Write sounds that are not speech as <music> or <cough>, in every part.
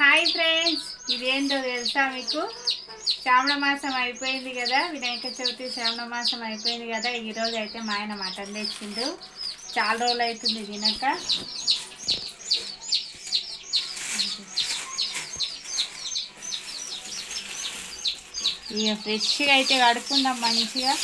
Hi friends ఇదేంటో తెలుసా మీకు? శ్రావణ మాసం అయిపోయింది కదా వినాయక చవితి శ్రావణ మాసం అయిపోయింది కదా ఈరోజు అయితే మా ఆయన మటన్ తెచ్చిండు. చాలా రోజులు అవుతుంది తినక. ఇక ఫ్రెష్గా అయితే కడుక్కుందాం మంచిగా.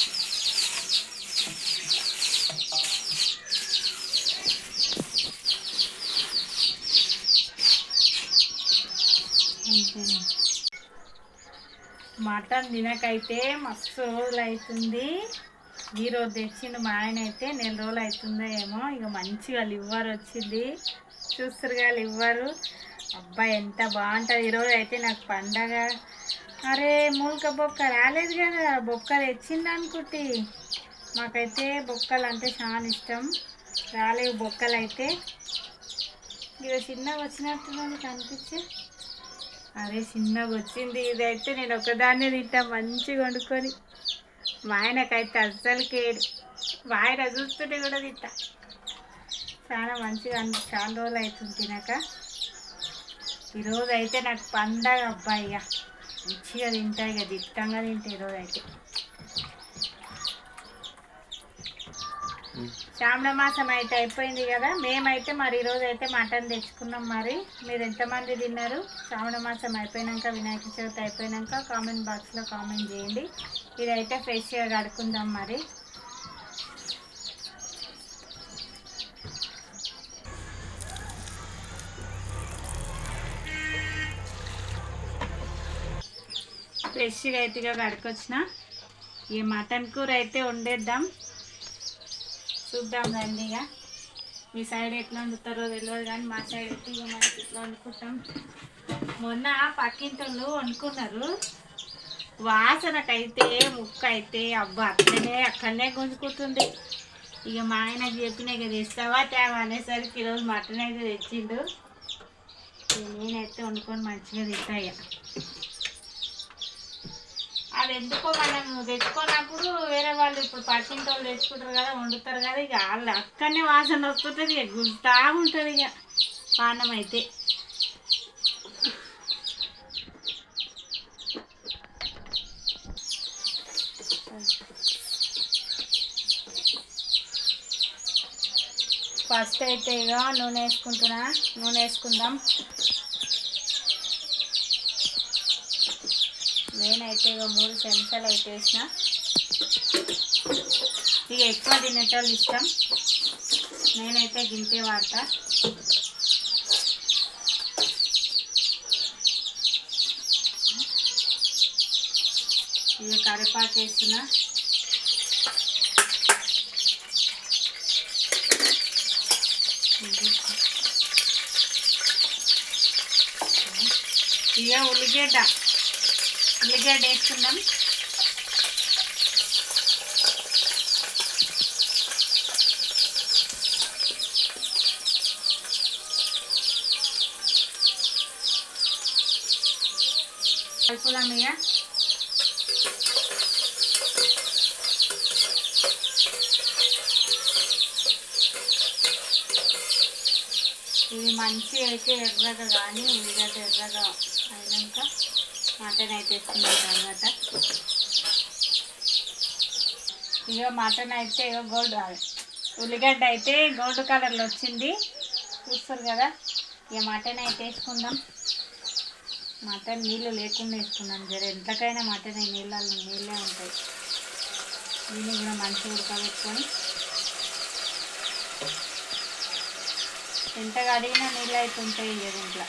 మటన్ తినకైతే మస్తు రోజులు అవుతుంది ఈరోజు తెచ్చిండు మా ఆయన అయితే నెల రోజులు అవుతుందో ఏమో ఇక మంచిగా లివ్వర్ వచ్చింది. చూస్తురుగా లివ్వరు అబ్బాయి ఎంత బాగుంటుంది. ఈరోజు అయితే నాకు పండగ. అరే మూలక బొక్క రాలేదు కదా. బొక్క తెచ్చింది అనుకుంటే. మాకైతే బొక్కలు అంటే చాలా ఇష్టం. రాలేవు బొక్కలు అయితే ఇక చిన్నగా వచ్చినట్టున్నది కనిపించే అరే చిన్నగా వచ్చింది ఇదైతే నేను ఒకదాన్నే తింటా మంచిగా వండుకొని. మా ఆయనకైతే అస్సలు కేడు. మా ఆయన చూస్తుంటే కూడా తింటా. చాలా మంచిగా అన్ని చాలా రోజులు అవుతుంది తినక. ఈరోజు అయితే నాకు పండగ అబ్బాయి ఇక మంచిగా తింటా ఇక దిట్టంగా తింటా ఈరోజు అయితే శ్రావణ మాసం అయితే అయిపోయింది కదా. మేమైతే మరి ఈరోజు అయితే మటన్ తెచ్చుకున్నాం మరి. మీరు ఎంతమంది తిన్నారు? శ్రావణ మాసం అయిపోయినాక వినాయక చవితి అయిపోయినాక కామెంట్ బాక్స్లో కామెంట్ చేయండి. ఇదైతే ఫ్రెష్గా కడుక్కుందాం మరి. ఫ్రెష్గా అయితే కడుకొచ్చిన. ఈ మటన్ కూర అయితే వండేద్దాం. చూద్దాం రండి ఇక. మీ సైడ్ ఎట్లా వండుతారో తెలియదు కానీ మా సైడ్ అయితే ఇక మనకి ఇట్లా వండుకుంటాం? మొన్న పక్కింటోళ్ళు వండుకున్నారు. వాసనకైతే ముక్క అయితే అబ్బా అట్లనే అక్కడనే గుంజుకుంటుంది. ఇక మా ఆయన చెప్పిన ఇక తెస్తావా తేవా అనేసరికి ఈరోజు మటన్ అయితే తెచ్చిండు. నేనైతే వండుకొని మంచిగా తింటా ఇక. అది ఎందుకో మనం తెచ్చుకున్నప్పుడు వేరే వాళ్ళు ఇప్పుడు పక్కింటి వాళ్ళు తెచ్చుకుంటారు కదా వండుతారు కదా ఇక వాళ్ళు అక్కడనే వాసన వస్తుంటుంది ఇక గుంతా ఉంటుంది ఇక పానం అయితే. ఫస్ట్ అయితే ఇక నూనె వేసుకుంటున్నా నూనె వేసుకుందాం. అయితే ఇక మూడు చెంచాలు అయితే వేసిన. ఇక ఎక్కువ తినేటోళ్ళు ఇష్టం. నేనైతే గింతే వాడతా. ఇక కరివేపాకు వేసిన. ఇక ఉల్లిగడ్డ. ఉల్లిగడ్డ వేసుకుందాం కలుపుదాం ఇక ఇది మంచి అయితే ఎర్రగా కానీ ఉల్లిగడ్డ ఎర్రగా. మటన్ అయితే వేసుకున్న తర్వాత ఇక మటన్ అయితే ఇక గోల్డ్ ఉల్లిగడ్డ అయితే గోల్డ్ కలర్లో వచ్చింది. చూస్తారు కదా ఇక మటన్ అయితే వేసుకుందాం. మటన్ నీళ్ళు లేకుండా వేసుకున్నాం జర. ఎంతకైనా మటన్ నీళ్ళల్లో నీళ్ళే ఉంటాయి. దీన్ని కూడా మంచిగా ఉడకబెట్టుకొని ఎంత కడిగినా నీళ్ళు అయితే ఉంటాయి ఇక దీంట్లో.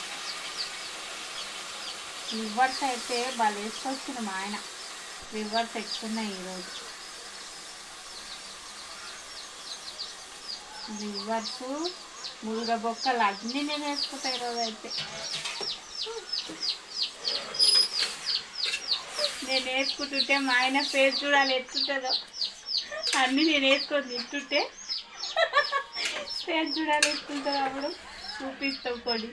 రివర్స్ అయితే వాళ్ళు వేసుకొచ్చిన మా ఆయన. రివర్స్ ఎక్కున్నాయి ఈరోజు. రివర్స్ ములుగ బొక్కలు అన్నీ నేను వేసుకుంటా ఈరోజు అయితే. నేను వేసుకుంటుంటే మా ఆయన ఫేస్ చూడాలి ఎత్తుంటుందో అన్నీ నేను వేసుకొని తింటుంటే. <laughs> ఫేస్ చూడాలి ఎత్తుంటుందో అప్పుడు. చూపిస్తాం కొన్ని.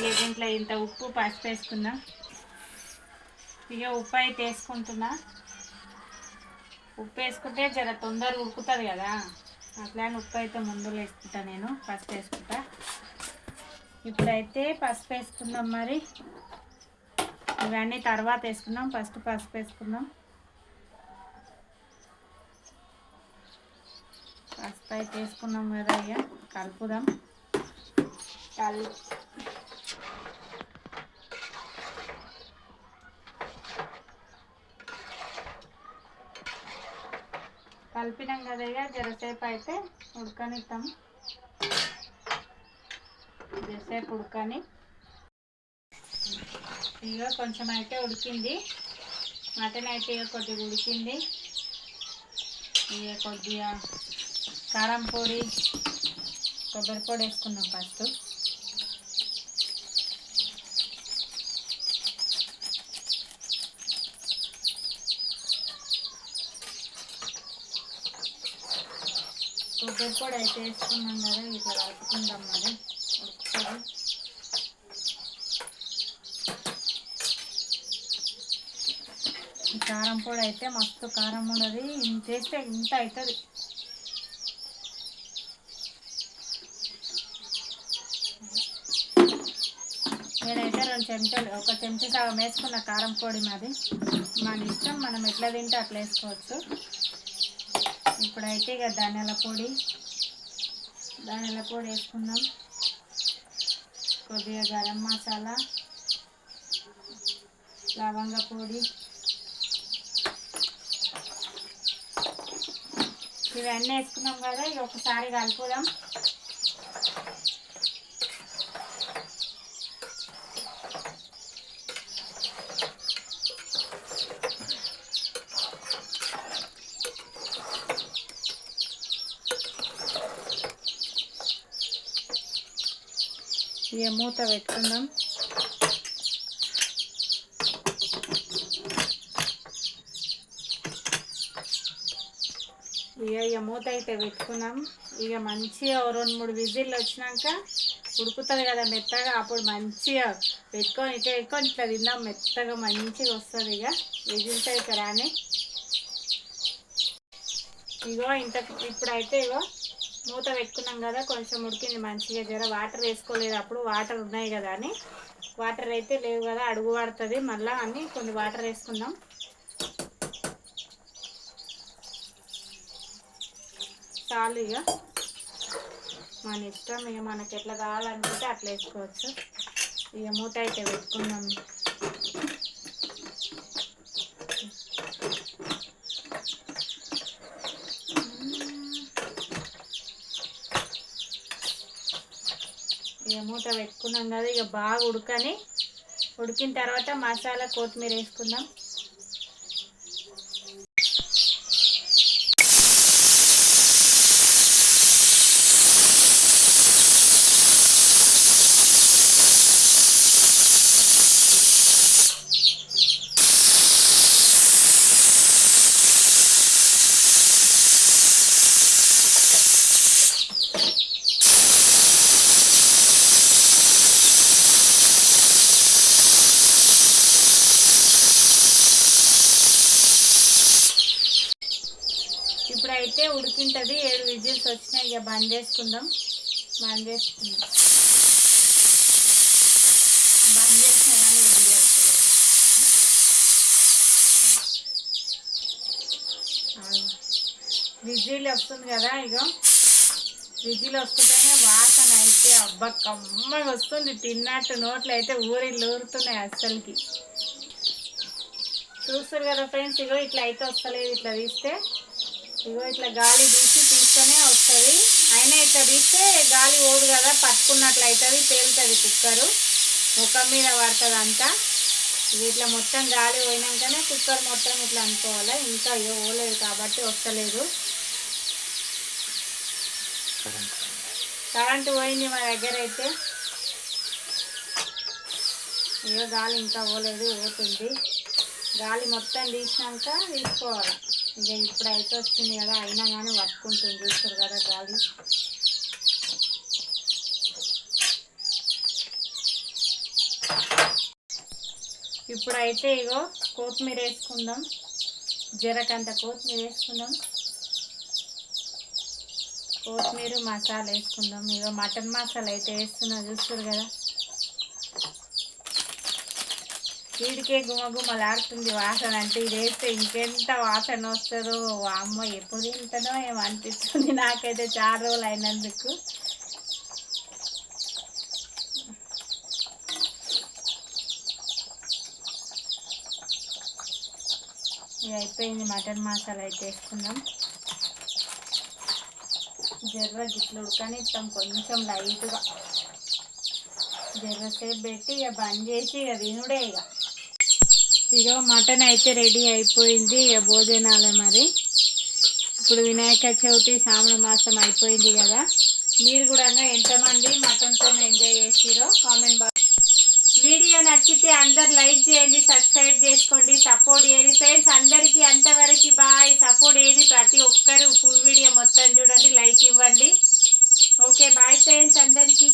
ఇక దీంట్లో ఇంత ఉప్పు పసుపు వేసుకుందాం. ఇక ఉప్పు అయితే వేసుకుంటున్నా. ఉప్పు వేసుకుంటే జర తొందరగా ఉడుకుతుంది కదా. అట్లా అని ఉప్పు అయితే ముందు వేసుకుంటా నేను పసుపు వేసుకుంటా. ఇప్పుడైతే పసుపు వేసుకుందాం మరి. ఇవన్నీ తర్వాత వేసుకుందాం ఫస్ట్ పసుపు వేసుకుందాం. పసుపు అయితే వేసుకున్నాం కదా ఇక కలుపుదాం. కల్ కలిపినాం కదా ఇక జరసేపు అయితే ఉడకనిస్తాం. జరసేపు ఉడకని. ఇక కొంచెం అయితే ఉడికింది. మటన్ అయితే ఇక కొద్దిగా ఉడికింది. ఇక కొద్దిగా కారం పొడి కొబ్బరి పొడి వేసుకున్నాం ఫస్ట్. కొబ్బరి పొడి అయితే వేసుకున్నాం కదా ఇట్లా కలుపుకుందాం మరి. ఉడుకుతుంది కారం పొడి అయితే మస్తు కారం ఉన్నది ఇంత వేస్తే ఇంత అవుతుంది. నేనైతే రెండు చెంచాలు ఒక చెంచా సగం వేసుకున్న కారం పొడి మాది. మన ఇష్టం మనం ఎట్లా తింటే అట్లా వేసుకోవచ్చు. ఇప్పుడైతే ఇక ధనియాల పొడి ధనియాల పొడి వేసుకుందాం. కొద్దిగా గరం మసాలా లవంగ పొడి. ఇవన్నీ వేసుకున్నాం కదా ఇక ఒకసారి కలుపుదాం. ఇక మూత పెట్టుకుందాం ఇక ఇక మూత అయితే పెట్టుకున్నాం ఇక మంచిగా రెండు మూడు విజిల్లు వచ్చినాక ఉడుకుతుంది కదా మెత్తగా అప్పుడు మంచిగా పెట్టుకొని ఇట్లా పెట్టుకొని ఇట్లా తిందాం మెత్తగా మంచిగా వస్తుంది ఇక విజిల్స్ అయితే రాని ఇగో ఇంత ఇప్పుడైతే ఇగో మూత పెట్టుకున్నాం కదా కొంచెం ఉడికింది మంచిగా జర వాటర్ వేసుకోలేదు అప్పుడు వాటర్ ఉన్నాయి కదా అని. వాటర్ అయితే లేవు కదా అడుగు పడుతుంది. మళ్ళీ అని కొన్ని వాటర్ వేసుకుందాం. చాలు ఇక మన ఇష్టం ఇక మనకి ఎట్లా కావాలనుకుంటే అట్లా వేసుకోవచ్చు. ఇక మూత అయితే పెట్టుకుందాం ఇక మూత పెట్టుకున్నాం కదా ఇక బాగా ఉడకని ఉడికిన తర్వాత మసాలా కొత్తిమీర వేసుకుందాం. అయితే ఉడికింటది. ఏడు విజిల్స్ వచ్చినాయి. ఇక బంద్ చేసుకుందాం. బంద్ చేసుకుందాం. బంద్ చేసిన కానీ విజిల్ వస్తుంది విజిల్ వస్తుంది కదా ఇక విజిల్ వస్తుంటేనే వాసన అయితే అబ్బా కమ్మగా వస్తుంది. తిన్నట్టు నోట్లు అయితే ఊరిళ్ళు ఊరుతున్నాయి అస్సలకి. చూస్తారు కదా ఫ్రెండ్స్ ఇగో ఇట్లా అయితే వస్తలేదు. ఇట్లా తీస్తే ఇగో ఇట్లా గాలి తీసి తీస్తూనే వస్తుంది. అయినా ఇట్లా తీస్తే గాలి ఓదు కదా పట్టుకున్నట్లు అవుతుంది పేలుతుంది కుక్కరు. ముఖం మీద పడుతుంది అంతా ఇది ఇట్లా మొత్తం గాలి పోయినాకనే కుక్కర్ మొత్తం ఇట్లా అనుకోవాలి? ఇంకా ఇక పోలేదు కాబట్టి వస్తలేదు. కరెంటు పోయింది మా దగ్గర అయితే ఇక గాలి ఇంకా పోలేదు పోతుంది. గాలి మొత్తం తీసినాక తీసుకోవాలి? ఇంకా ఇప్పుడు అయితే వచ్చింది కదా అయినా కానీ పట్టుకుంటుంది చూస్తారు కదా గాలి. ఇప్పుడైతే ఇగో కొత్తిమీర వేసుకుందాం. జీరకంత కొత్తిమీర వేసుకుందాం. కొత్తిమీర మసాలా వేసుకుందాం. ఇక మటన్ మసాలా అయితే వేస్తున్నా చూస్తారు కదా. వీడికే గుమగుమలాడుతుంది వాసన అంటే ఇది వేస్తే ఇంకెంత వాసన వస్తుందో. అమ్మ ఎప్పుడు తింటానో ఏమనిపిస్తుంది అనిపిస్తుంది నాకైతే చాలా రోజులు అయినందుకు. ఇది అయిపోయింది మటన్ మసాలా అయితే వేసుకుందాం. జర్ర గిట్లు ఉడకనిస్తాం కొంచెం లైట్గా. జర్రసేపు పెట్టి ఇక బంద్ చేసి ఇక వినుడే ఇక. ఇక మటన్ అయితే రెడీ అయిపోయింది ఇక భోజనాలే మరి. ఇప్పుడు వినాయక చవితి శ్రావణ మాసం అయిపోయింది కదా. మీరు కూడా ఎంతమంది మటన్తో ఎంజాయ్ చేసిరో కామెంట్ బాక్స్ వీడియో నచ్చితే అందరు లైక్ చేయండి సబ్స్క్రైబ్ చేసుకోండి సపోర్ట్ చేయండి. ఫ్రెండ్స్ అందరికీ అంతవరకు బాయ్. సపోర్ట్ ఏది ప్రతి ఒక్కరు ఫుల్ వీడియో మొత్తం చూడండి లైక్ ఇవ్వండి. ఓకే బాయ్ ఫ్రెండ్స్ అందరికీ.